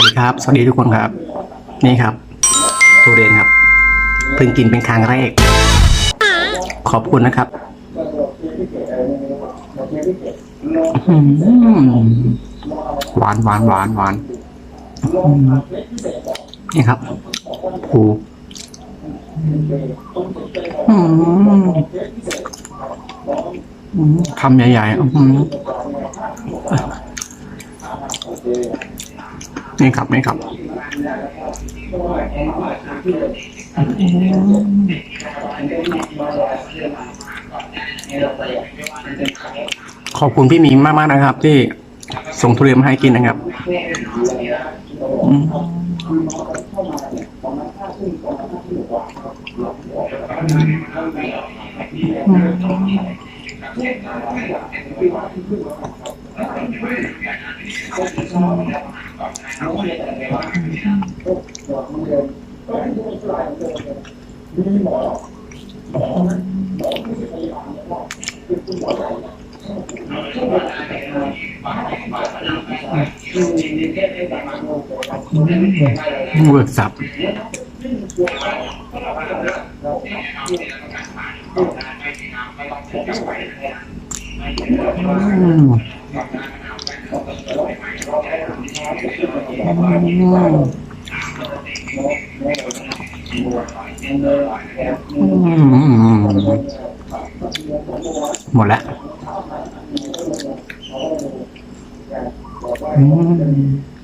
วัสดีครับ สวัสดีทุกคนครับ นี่ครับทุเรียนครับ เพิ่งกินเป็นครั้งแรก ขอบคุณนะครับหวานหวานหวานหวานนี่ครับโอ้อื้อหืออื้อคำใหญ่ๆอื้อหือ นี่ครับนี่ครับขอบคุณพี่มีมากๆนะครับ ที่ส่งทุเรียนมาให้กินนะครับอืม เวิร์กสับอืมอืม หมดแล้วอืม